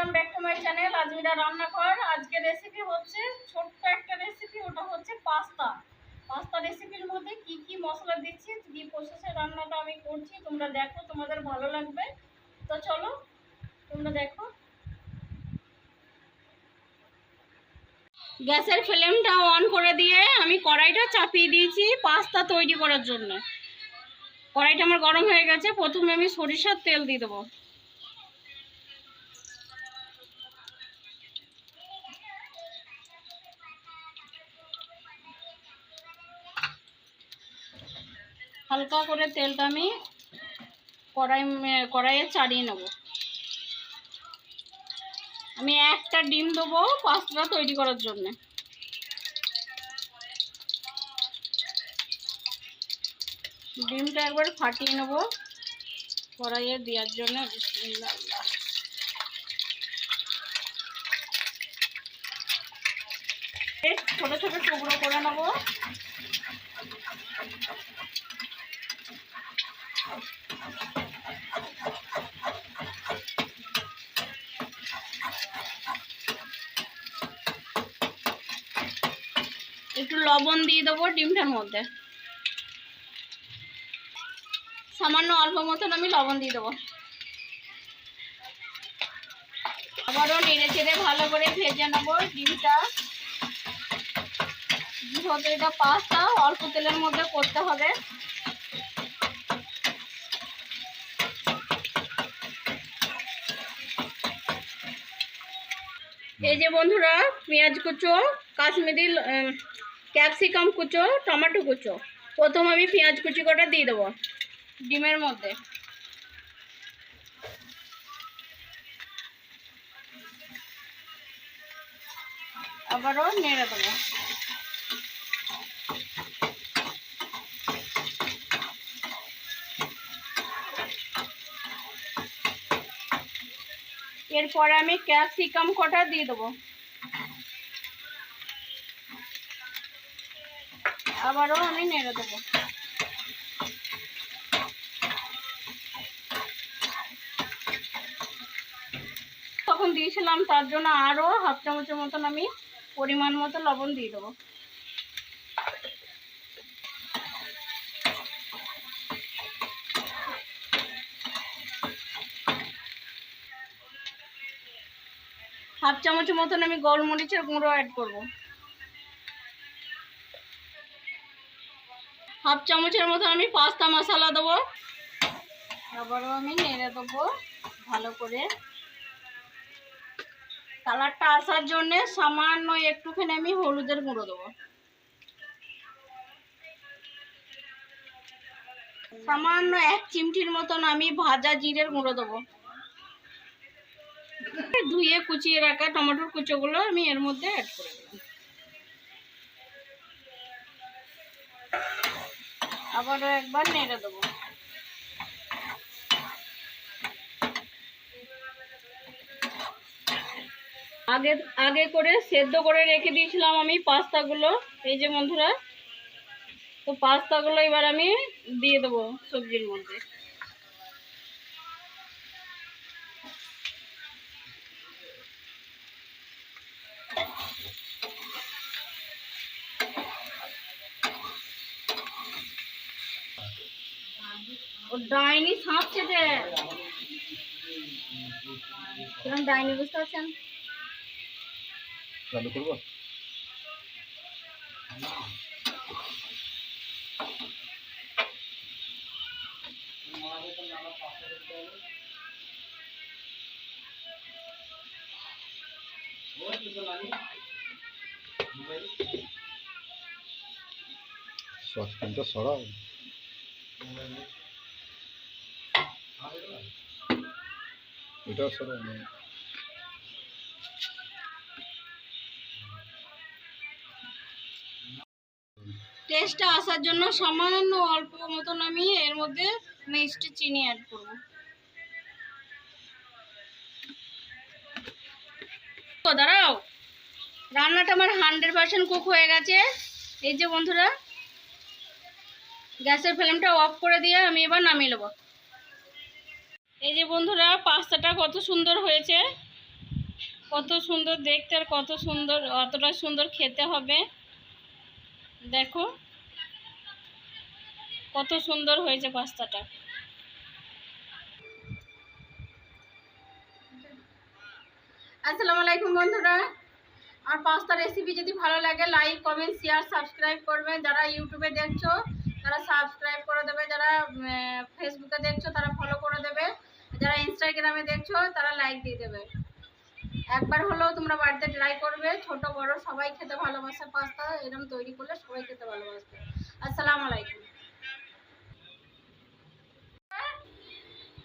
Welcome back to my channel Azmira রান্নাঘর আজকে recipe হচ্ছে ছোট্ট একটা রেসিপি ওটা হচ্ছে পাস্তা পাস্তা রেসিপির মধ্যে কি কি মশলা দিচ্ছি, কি প্রসেসে রান্নাটা আমি করছি, তোমরা দেখো, তোমাদের ভালো লাগবে। তো চলো, তোমরা দেখো। গ্যাসের ফ্লেমটা অন করে দিয়ে আমি কড়াইটা চাপিয়ে দিয়েছি পাস্তা তৈরি করার জন্য। কড়াইটা আমার গরম হয়ে গেছে, প্রথমে আমি সরিষার তেল দিয়ে দেবো। হালকা করে তেলটা আমি কড়াই কড়াইয়ে চাড়িয়ে নেব। আমি একটা ডিম দেবো পাস্তা তৈরি করার জন্য। ডিমটা একবার ফাটিয়ে নেব। কড়াইয়ে দেওয়ার জন্য ছোট ছোট টুকরো করে নেব। একটু লবণ দিয়ে দেবো ডিমটার মধ্যে। সামান্য অল্প মতন আমি লবণ দিয়ে দেবো। আবারও নেড়ে চেড়ে ভালো করে ভেজে নেব ডিমটা। এটা পাস্তা অল্প তেলের মধ্যে করতে হবে। এই যে বন্ধুরা, পেঁয়াজ কুচো, কাশ্মীরি ক্যাপসিকাম কুচো, টমেটো কুচো। প্রথম আমি পেঁয়াজ কুচি কটা দিয়ে দেবো? ডিমের মধ্যে। আবারও নেড়ে দেবো। এরপরে আমি ক্যাপসিকাম কটা দিয়ে দেবো? আবারও আমি নেড়ে দেবো। তখন দিয়েছিলাম, তার জন্য আরও হাফ চামচের মতন আমি পরিমাণ মতো লবণ দিয়ে দেবো। হাফ চামচের মতন আমি গোলমরিচের গুঁড়ো অ্যাড করব। হাফ চামচের মতন আমি পাস্তা মশলা দেবো। আবারও আমি নেড়ে দেবো ভালো করে। কালারটা আসার জন্যে সামান্য একটুখানি আমি হলুদের গুঁড়ো দেবো। সামান্য এক চিমটির মতন আমি ভাজা জিরের গুঁড়ো দেবো। ধুয়ে কুচিয়ে রাখা টমেটোর কুচোগুলো আমি এর মধ্যে অ্যাড করে দিলাম আবারও একবার নেড়ে দেবো। আগে আগে করে সেদ্ধ করে রেখে দিয়েছিলাম আমি পাস্তাগুলো। এই যে বন্ধুরা, তো পাস্তাগুলো এবার আমি দিয়ে দেবো সবজির মধ্যে। ডাইনি সাপ খেতে কিরম ডাইনি বুঝতে পারছেন? চালু করব? সসপ্যানটা সরাও। এটাও সরাও না টেস্টটা আসার জন্য সামান্য অল্প মতন আমি এর মধ্যে মিষ্টি চিনি অ্যাড করব। ও দাঁড়াও, রান্নাটা আমার হান্ড্রেড পার্সেন্ট কুক হয়ে গেছে। এই যে বন্ধুরা, গ্যাসের ফ্লেমটা অফ করে দিয়ে আমি এবার নামিয়ে নেব। এই যে বন্ধুরা, পাস্তাটা কত সুন্দর হয়েছে। কত সুন্দর দেখতে আর কত সুন্দর, অতটা সুন্দর খেতে হবে। দেখো, কত সুন্দর হয়েছে পাস্তাটা। আসসালামু আলাইকুম বন্ধুরা। আর পাস্তা রেসিপি যদি ভালো লাগে লাইক কমেন্ট শেয়ার সাবস্ক্রাইব করবে। যারা ইউটিউবে দেখছ, তারা সাবস্ক্রাইব করে দেবে। যারা ফেসবুকে দেখছ, তারা ফলো করে দেবে। যারা ইনস্টাগ্রামে দেখছ, তারা লাইক দিয়ে দেবে। একবার হলেও তোমরা বাড়িতে ট্রাই করবে, ছোট, বড়, সবাই খেতে ভালোবাসে পাস্তা এরকম তৈরি করলে সবাই খেতে ভালোবাসবে। আসসালামু আলাইকুম।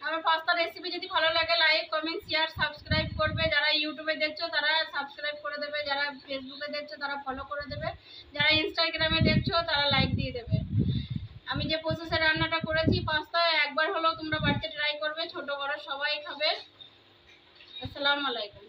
আমার পাস্তা রেসিপি যদি ভালো লাগে লাইক কমেন্ট শেয়ার সাবস্ক্রাইব করবে। যারা ইউটিউবে দেখছ, তারা সাবস্ক্রাইব করে দেবে। যারা ফেসবুকে দেখছ, তারা ফলো করে দেবে। যারা ইনস্টাগ্রামে দেখছ, তারা লাইক দিয়ে দেবে। আমি যে প্রসেসে রান্নাটা করেছি পাস্তা একবার হলেও তোমরা বাড়িতে ট্রাই করবে ছোট বড় সবাই খাবে। আসসালামু আলাইকুম।